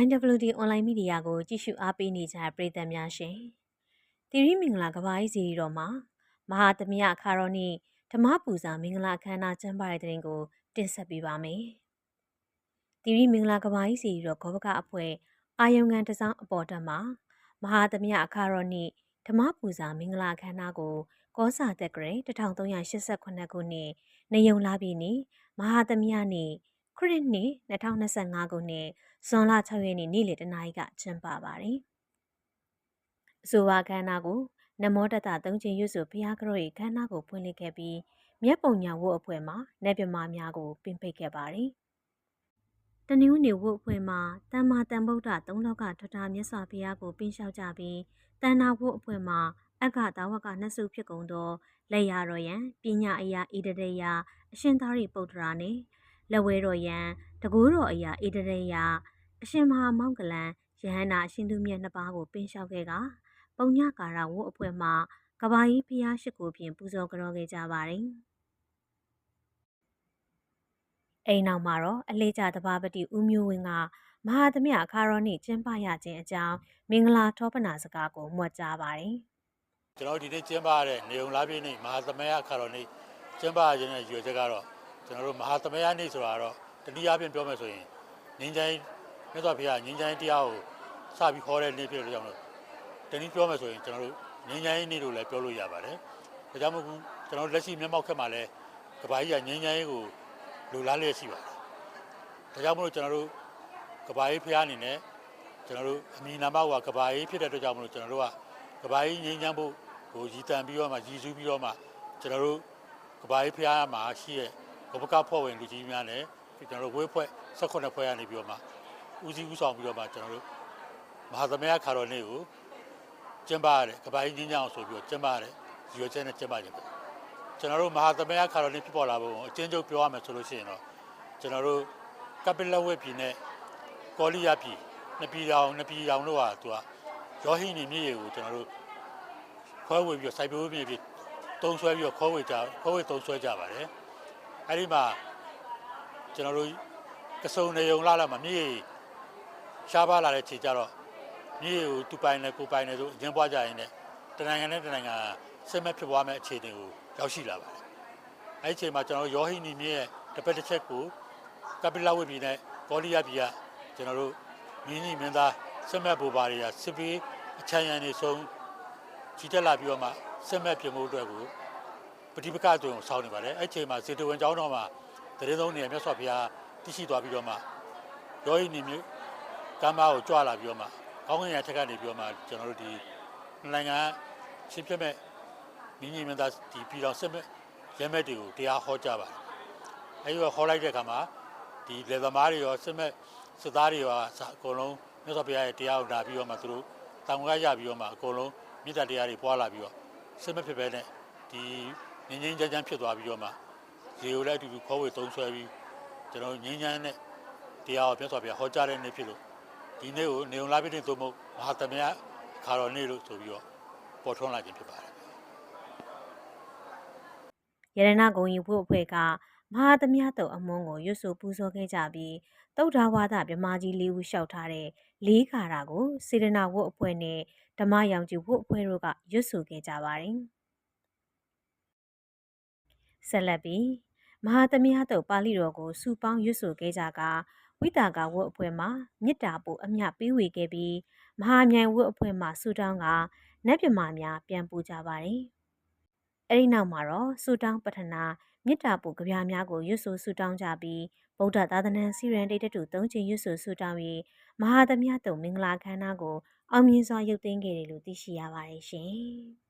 YWD online media ကိုကြည့်ရှုအားပေးနေကြတဲ့ပရိသတ်များရှင်။တိရိမင်္ဂလာကဘာကြီးစီရီတော်မှာမဟာသမယအခါတော်နေ့ဓမ္မပူဇာမင်္ဂလာအခမ်းအနားကျင်းပတဲ့တဲ့ရင်ကိုတင်ဆက်ပေးပါမယ်။တိရိမင်္ဂလာကဘာကြီးစီရီတော်ဂောဘကအဖွဲ့အာယုံငံတစောင်းအပေါ်တက်မှာမဟာသမယအခါတော်နေ့ဓမ္မပူဇာမင်္ဂလာအခမ်းအနားကိုကောစာတက်ကရေ1388ခုနှစ်နေယုံလာပြီနေမဟာသမယနေ့ခရစ်နှစ်2025ခုနှစ် ဇွန်လ6ရက်နေ့နေ့လယ်တနာရီကကျင်းပပါတယ်။အဆိုပါခန္ဓာကိုနမောတတသုံးချင်းရွတ်ဆိုဘုရားကတော်၏ခန္ဓာကိုဖွင့်လှစ်ခဲ့ပြီးမြတ်ပုံညာဝတ်အဖွဲ့မှာနတ်မြမာများကိုပင်ပိတ်ခဲ့ပါတယ်။တနည်းနေဝတ်အဖွဲ့မှာတမ္မာတန်ဗုဒ္ဓသုံးလောကထထာမြတ်စွာဘုရားကိုပင်လျှောက်ကြပြီးတဏ္ဍဝတ်အဖွဲ့မှာအက္ခတာဝကနှစ်စုဖြစ်ကုန်သောလက်ရတော်ယံပညာအရာဣတရေယအရှင်သာရိပုတ္တရာနှင့် လက်ဝဲတော်ယံတကူတော်အရာဣတရေယအရှင်မဟာမောင်ကလန်ယဟန္တာအရှင်သူမြတ်နှစ်ပါးကိုပင်လျှောက်ခဲ့ကပုံညကာရဝတ်အဖွဲ့မှကဘာကြီးဖျားရှိကိုဖြင့်ပူဇော်ကြောခဲ့ကြပါတယ်။အိမ်နောက်မှာတော့အလေးကျတဘာပတိဦးမျိုးဝင်းကမဟာသမယအခါရောနေ့ကျင်းပရခြင်းအကြောင်းမင်္ဂလာထောပနာစကားကိုမွတ်ကြားပါတယ်။ကျွန်တော်ဒီနေ့ကျင်းပရတဲ့နေုံလားပြည့်နေ့မဟာသမယခါတော်နေ့ကျင်းပရခြင်းရဲ့ရွေချက်ကတော့ ကျွန်တော်တို့မဟာသမယနေ့ဆိုတာတော့တနည်းအားဖြင့်ပြောမယ်ဆိုရင်ငင်းချိုင်းမြတ်စွာဘုရားငင်းချိုင်းတရားကိုစပြီးခေါ်တဲ့နေ့ဖြစ်လို့ကြောင့်လို့တနည်းပြောမယ်ဆိုရင်ကျွန်တော်တို့ငင်းချိုင်းနေ့လို့လည်းပြောလို့ရပါတယ်ဒါကြောင့်မို့ကျွန်တော်လက်ရှိမျက်မှောက်ခက်မှာလည်းကဘာကြီးကငင်းချိုင်းကိုလူလားလျက်ရှိပါတယ်ဒါကြောင့်မို့ကျွန်တော်တို့ကဘာကြီးဖះအနေနဲ့ကျွန်တော်တို့အမီနာမကကဘာကြီးဖြစ်တဲ့အတွက်ကြောင့်မို့ကျွန်တော်တို့ကကဘာကြီးငင်းချမ်းဖို့ဟိုရည်တန်ပြီးတော့မှရည်စူးပြီးတော့မှကျွန်တော်တို့ကဘာကြီးဖះမှာရှိရဲ့ ဘဘကဖွဲ့ဝင်လူကြီးများနဲ့ကျွန်တော်တို့ဝေးဖွဲ့18ဖွဲ့ရနေပြီးတော့မှဦးစီးဦးဆောင်ပြီးတော့မှကျွန်တော်တို့မဟာသမယခါတော်နေ့ကိုကျင်းပရတယ်ကဘာကြီးငင်းချမ်းအောင်ဆိုပြီးတော့ကျင်းပရတယ်ရည်ရွယ်ချက်နဲ့ကျင်းပကြတယ်ကျွန်တော်တို့မဟာသမယခါတော်နေ့ဖြစ်ပေါ်လာဖို့အချင်းချုပ်ပြောရမယ်ဆိုလို့ရှိရင်တော့ကျွန်တော်တို့ကပလဝက်ပြည်နဲ့ကောလီယာပြည်နှစ်ပြည်တောင်နှစ်ပြည်တောင်တို့ဟာသူကရောဟိနေမြေကိုကျွန်တော်တို့ခွဲဝေပြီးတော့စိုက်ပျိုးမြေပြီးတုံးဆွဲပြီးတော့ခွဲဝေကြခွဲဝေတုံးဆွဲကြပါတယ် အဲဒီမှာကျွန်တော်တို့ကစုံနေုံလာလာမှာမြေရှားပါလာတဲ့ခြေကြတော့မြေကိုသူပိုင်နဲ့ကိုပိုင်နဲ့ဆိုအရင်ပွားကြရင်လည်းတနိုင်ငံနဲ့တနိုင်ငံစစ်မဲ့ဖြစ်ပွားမဲ့အခြေအနေကိုရောက်ရှိလာပါတယ်အဲဒီအချိန်မှာကျွန်တော်ရောဟိနီမြေရဲ့တစ်ပတ်တစ်ချက်ကိုကပလဝက်ပြည်နဲ့ကောလီယာပြည်ကကျွန်တော်တို့မြင်းကြီးမင်းသားစစ်မဲ့ဘူပါတွေကစစ်ပြီးအချမ်းရံနေဆုံးကြီးတက်လာပြီးတော့မှစစ်မဲ့ပြင်မှုအတွက်ကို ပฏิပက္ခအတွင်းကိုစောင်းနေပါတယ်အဲ့ချိန်မှာစေတဝန်ကျောင်းတော်မှာတရေသုံးနေမြတ်စွာဘုရားတရှိသွားပြီးတော့မှရောဟိနေမျိုးကမ်းမကိုကြွလာပြီးတော့မှကောင်းကင်ရထက်ကနေပြီးတော့မှကျွန်တော်တို့ဒီနိုင်ငံချင်းပြမဲ့မြင်းကြီးမင်းသားဒီပြည်တော်စစ်မဲ့ရဲမဲ့တွေကိုတရားဟောကြပါတယ်အဲဒီကဟောလိုက်တဲ့အခါမှာဒီလေသမားတွေရောစစ်မဲ့စစ်သားတွေရောအကုန်လုံးမြတ်စွာဘုရားရဲ့တရားကိုဓာပြီးတော့မှသူတို့တောင်ကရပြီးတော့မှအကုန်လုံးမြစ်တာတရားတွေပွားလာပြီးတော့စစ်မဲ့ဖြစ်ပဲနဲ့ဒီ ငင်းငင်းချမ်းချမ်းဖြစ်သွားပြီးတော့မှရေကိုလည်းအတူတူခေါ်ဝေသုံးဆွဲပြီးကျွန်တော်ငင်းချမ်းနဲ့တရားကိုမြတ်စွာဘုရားဟောကြားတဲ့နေ့ဖြစ်လို့ဒီနေ့ကိုနေုံလာပြည့်နေ့သို့မဟုတ်မဟာသမယခါတော်နေ့လို့ဆိုပြီးတော့ပေါ်ထွန်းလာခြင်းဖြစ်ပါတယ်ရတနာဂုံယူဖို့အဖွဲ့ကမဟာသမယတုတ်အမွန်းကိုရွတ်ဆိုပူဇော်ခဲ့ကြပြီးတုတ်ထာဝါဒမြမကြီးလေးဦးလျှောက်ထားတဲ့လေးခါရာကိုစေရနာဝတ်အဖွဲ့နဲ့ဓမ္မရောင်ကျူဝတ်အဖွဲ့တို့ကရွတ်ဆိုခဲ့ကြပါတယ်။ ဆက်လက်ပြီးမဟာသမယတုတ်ပါဠိတော်ကိုစူပေါင်းရွတ်ဆိုခဲ့ကြကဝိတာကဝတ်အဖွဲ့မှာမေတ္တာပို့အမြပေးဝေခဲ့ပြီးမဟာမြိုင်ဝတ်အဖွဲ့မှာစူတောင်းကနတ်ပြမများပြန်ပူကြပါတယ်။အဲဒီနောက်မှာတော့စူတောင်းပထနာမေတ္တာပို့ကြပြားများကိုရွတ်ဆိုဆူတောင်းကြပြီးဗုဒ္ဓသာသနာစီရန်တိတ်တူသုံးချိန်ရွတ်ဆိုဆူတောင်းပြီးမဟာသမယတုံမင်္ဂလာခမ်းနားကိုအောင်မြင်စွာရုပ်သိမ်းခဲ့တယ်လို့သိရှိရပါတယ်ရှင်။